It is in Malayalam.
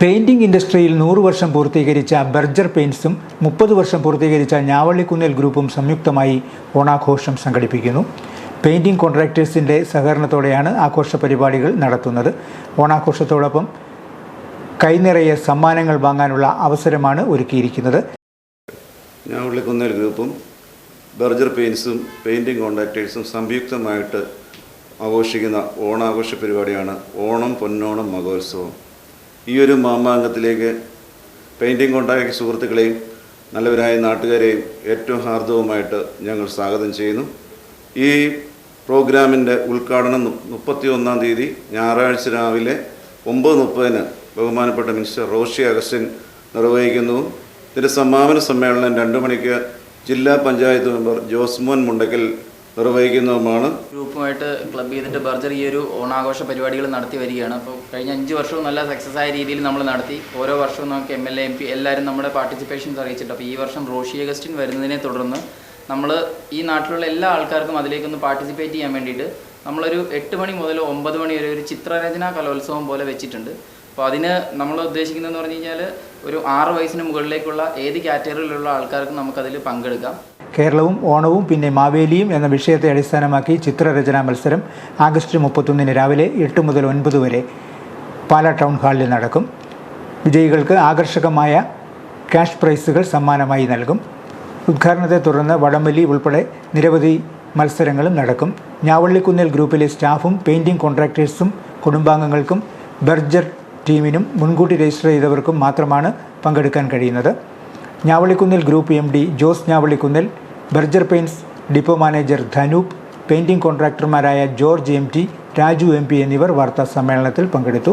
പെയിന്റിംഗ് ഇൻഡസ്ട്രിയിൽ നൂറ് വർഷം പൂർത്തീകരിച്ച ബർജർ പെയിൻസും മുപ്പത് വർഷം പൂർത്തീകരിച്ച ഞാവള്ളിക്കുന്നിൽ ഗ്രൂപ്പും സംയുക്തമായി ഓണാഘോഷം സംഘടിപ്പിക്കുന്നു. പെയിന്റിംഗ് കോൺട്രാക്ടേഴ്സിന്റെ സഹകരണത്തോടെയാണ് ആഘോഷ പരിപാടികൾ നടത്തുന്നത്. ഓണാഘോഷത്തോടൊപ്പം കൈനിറയെ സമ്മാനങ്ങൾ വാങ്ങാനുള്ള അവസരമാണ് ഒരുക്കിയിരിക്കുന്നത്. ഞാൻ ഉള്ളിക്കുന്നേൽ ഗ്രൂപ്പും ബർജർ പെയിൻസും പെയിന്റിംഗ് കോൺട്രാക്ടേഴ്സും സംയുക്തമായിട്ട് ആഘോഷിക്കുന്ന ഓണാഘോഷ പരിപാടിയാണ് ഓണം പൊന്നോണം മഹോത്സവം. ഈ ഒരു മാമാങ്കത്തിലേക്ക് പെയിന്റിംഗ് കൊണ്ടാക്കിയ സുഹൃത്തുക്കളെയും നല്ലവരായ നാട്ടുകാരെയും ഏറ്റവും ഹാർദവുമായിട്ട് ഞങ്ങൾ സ്വാഗതം ചെയ്യുന്നു. ഈ പ്രോഗ്രാമിന്റെ ഉദ്ഘാടനം മുപ്പത്തി ഒന്നാം തീയതി ഞായറാഴ്ച രാവിലെ ഒമ്പത് മുപ്പതിന് ബഹുമാനപ്പെട്ട മിനിസ്റ്റർ റോഷി അഗസ്റ്റിൻ നിർവഹിക്കുന്നു. ഇതിന്റെ സമാപന സമ്മേളനം രണ്ട് മണിക്ക് ജില്ലാ പഞ്ചായത്ത് മെമ്പർ ജോസ്മോൻ മുണ്ടക്കൽ നിർവഹിക്കുന്നതുമാണ്. ഗ്രൂപ്പുമായിട്ട് ക്ലബ് ചെയ്തിട്ട് ബർജർ ഈ ഒരു ഓണാഘോഷ പരിപാടികൾ നടത്തി വരികയാണ്. അപ്പോൾ കഴിഞ്ഞ അഞ്ച് വർഷവും നല്ല സക്സസ് ആയ രീതിയിൽ നമ്മൾ നടത്തി. ഓരോ വർഷവും നമുക്ക് M L A M P എല്ലാവരും നമ്മുടെ പാർട്ടിസിപ്പേഷൻസ് അറിയിച്ചിട്ട്. അപ്പോൾ ഈ വർഷം റോഷി അഗസ്റ്റിൻ വരുന്നതിനെ തുടർന്ന് നമ്മൾ ഈ നാട്ടിലുള്ള എല്ലാ ആൾക്കാർക്കും അതിലേക്കൊന്ന് പാർട്ടിസിപ്പേറ്റ് ചെയ്യാൻ വേണ്ടിയിട്ട് നമ്മളൊരു എട്ട് മണി മുതൽ ഒമ്പത് മണി വരെ ഒരു ചിത്രരചന കലോത്സവം പോലെ വെച്ചിട്ടുണ്ട്. അപ്പോൾ അതിന് നമ്മൾ ഉദ്ദേശിക്കുന്നതെന്ന് പറഞ്ഞു കഴിഞ്ഞാൽ ഒരു ആറ് വയസ്സിന് മുകളിലേക്കുള്ള ഏത് കാറ്റഗറിയിലുള്ള ആൾക്കാർക്കും നമുക്കതിൽ പങ്കെടുക്കാം. കേരളവും ഓണവും പിന്നെ മാവേലിയും എന്ന വിഷയത്തെ അടിസ്ഥാനമാക്കി ചിത്രരചനാ മത്സരം ആഗസ്റ്റ് മുപ്പത്തൊന്നിന് രാവിലെ എട്ട് മുതൽ ഒൻപത് വരെ പാല ടൗൺ ഹാളിൽ നടക്കും. വിജയികൾക്ക് ആകർഷകമായ ക്യാഷ് പ്രൈസുകൾ സമ്മാനമായി നൽകും. ഉദ്ഘാടനത്തെ തുടർന്ന് വടംവലി ഉൾപ്പെടെ നിരവധി മത്സരങ്ങളും നടക്കും. ഞാവള്ളിക്കുന്നിൽ ഗ്രൂപ്പിലെ സ്റ്റാഫും പെയിന്റിംഗ് കോൺട്രാക്ടേഴ്സും കുടുംബാംഗങ്ങൾക്കും ബർജർ ടീമിനും മുൻകൂട്ടി രജിസ്റ്റർ ചെയ്തവർക്കും മാത്രമാണ് പങ്കെടുക്കാൻ കഴിയുന്നത്. ഞാവള്ളിക്കുന്നിൽ group M D Jose ഞാവളിക്കുന്നിൽ Berger paints depot manager Dhanoop painting കോൺട്രാക്ടർമാരായ George M T Raju M P എന്നിവർ വാർത്താ സമ്മേളനത്തിൽ പങ്കെടുത്തു.